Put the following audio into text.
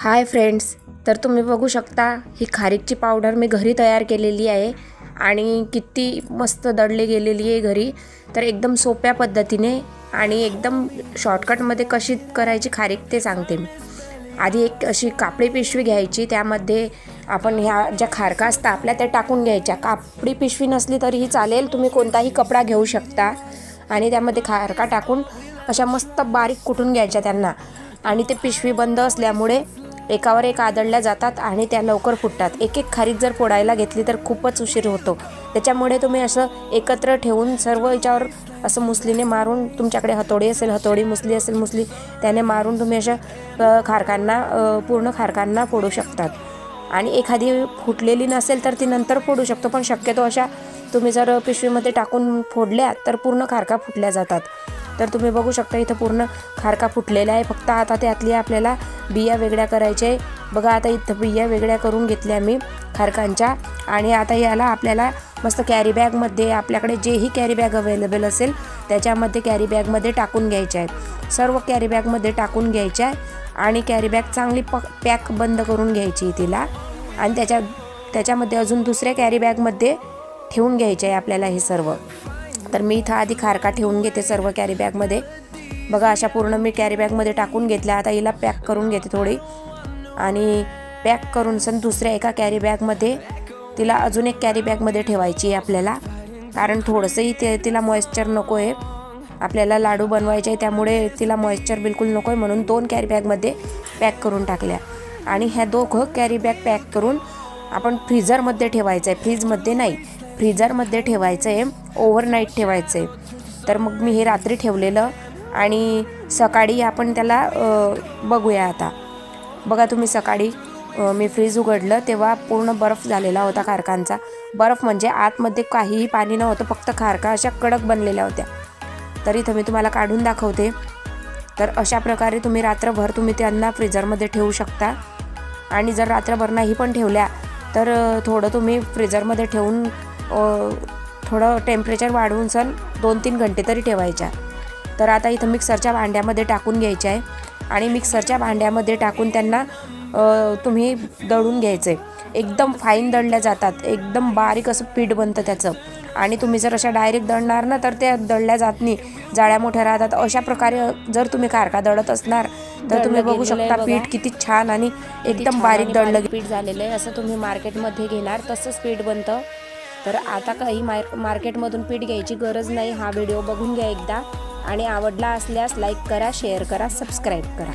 Hi friends तर तुम्ही बघू शकता ही खारीकची पावडर मी घरी तयार केलेली आहे आणि किती मस्त दडली गेलेली आहे घरी. तर एकदम सोप्या पद्धतीने आणि एकदम शॉर्टकटमध्ये कशी करायची खारीक ते सांगते मी. आधी एक अशी कापडी पिशवी घ्यायची त्यामध्ये आपण ह्या ज्या खारका असतात आपल्या त्या टाकून घ्यायच्या. कापडी पिशवी नसली तरीही चालेल तुम्ही कोणताही कपडा घेऊ शकता. आणि त्यामध्ये खारका टाकून अशा मस्त बारीक कुटून घ्यायच्या त्यांना. आणि ते पिशवी बंद असल्यामुळे एकावर एक आदळल्या जातात आणि त्या लवकर फुटतात. एक एक खारीक जर फोडायला घेतली तर खूपच उशीर होतो. त्याच्यामुळे तुम्ही असं एकत्र ठेवून सर्व याच्यावर असं मुसलीने मारून तुमच्याकडे हतोडी असेल हतोडी मुसली असेल मुसली त्याने मारून तुम्ही अशा खारकांना पूर्ण खारकांना फोडू शकतात. आणि एखादी फुटलेली नसेल तर ती नंतर फोडू शकतो पण शक्यतो अशा तुम्ही जर पिशवीमध्ये टाकून फोडल्या तर पूर्ण खारका फुटल्या जातात. तर तुम्ही बघू शकता इथं पूर्ण खारका फुटलेला आहे. फक्त आता त्यातली आपल्याला बिया वेगळ्या करायच्या आहे. बघा आता इथं बिया वेगळ्या करून घेतल्या मी खारकांच्या. आणि आता याला आपल्याला मस्त कॅरी बॅगमध्ये आपल्याकडे जेही कॅरी बॅग अवेलेबल असेल त्याच्यामध्ये कॅरी बॅगमध्ये टाकून घ्यायच्या आहेत. सर्व कॅरी बॅगमध्ये टाकून घ्यायच्या आहे. आणि कॅरी बॅग चांगली प पॅक बंद करून घ्यायची तिला. आणि त्याच्या त्याच्यामध्ये अजून दुसऱ्या कॅरी बॅगमध्ये ठेवून घ्यायचे आहे आपल्याला हे सर्व. तर मी इथं आधी खारका ठेवून घेते सर्व कॅरी बॅगमध्ये बघा अशा पूर्ण मी कॅरी बॅगमध्ये टाकून घेतल्या. आता हिला पॅक करून घेते थोडी. आणि पॅक करून सण दुसऱ्या एका कॅरी बॅगमध्ये तिला अजून एक कॅरी बॅगमध्ये ठेवायची आहे आपल्याला. कारण थोडंसंही ते तिला मॉइश्चर नको आहे आपल्याला लाडू बनवायचे आहे त्यामुळे तिला मॉइश्चर बिलकुल नको आहे म्हणून दोन कॅरी बॅगमध्ये पॅक करून टाकल्या. आणि ह्या दोघं कॅरी बॅग पॅक करून आपण फ्रीझरमध्ये ठेवायचं आहे. फ्रीजमध्ये नाही. फ्रीझरमध्ये ठेवायचं आहे. ओव्हरनाईट ठेवायचं. आहे तर मग मी हे रात्री ठेवलेलं आणि सकाळी आपण त्याला बघूया आता. बघा तुम्ही सकाळी मी फ्रीज उघडलं तेव्हा पूर्ण बर्फ झालेला होता खारकांचा. बर्फ म्हणजे आतमध्ये काहीही पाणी नव्हतं फक्त खारका अशा कडक बनलेल्या होत्या. तर इथं मी तुम्हाला काढून दाखवते. तर अशा प्रकारे तुम्ही रात्रभर तुम्ही त्यांना फ्रीजरमध्ये ठेवू शकता. आणि जर रात्रभर नाही पण ठेवल्या तर थोडं तुम्ही फ्रीजरमध्ये ठेवून थोडं टेम्परेचर वाढवून सण दोन तीन घंटे तरी ठेवायच्या. तर आता इथं मिक्सरच्या भांड्यामध्ये टाकून घ्यायच्या आहे. आणि मिक्सरच्या भांड्यामध्ये टाकून त्यांना तुम्ही दळून घ्यायचं. एकदम फाईन दळल्या जातात. एकदम बारीक असं पीठ बनतं त्याचं. आणि तुम्ही जर अशा डायरेक्ट दळणार ना तर त्या दळल्या जात नाही. जाळ्या मोठ्या राहतात. अशा प्रकारे जर तुम्ही कारका दळत असणार तर तुम्ही बघू शकता पीठ किती छान आणि एकदम बारीक दळलं पीठ झालेलं आहे. असं तुम्ही मार्केटमध्ये घेणार तसंच पीठ बनतं. तर आता काही मार मार्केटमधून पीठ घ्यायची गरज नाही. हा व्हिडिओ बघून घ्या एकदा. आणि आवडला असल्यास लाईक करा शेअर करा सबस्क्राईब करा.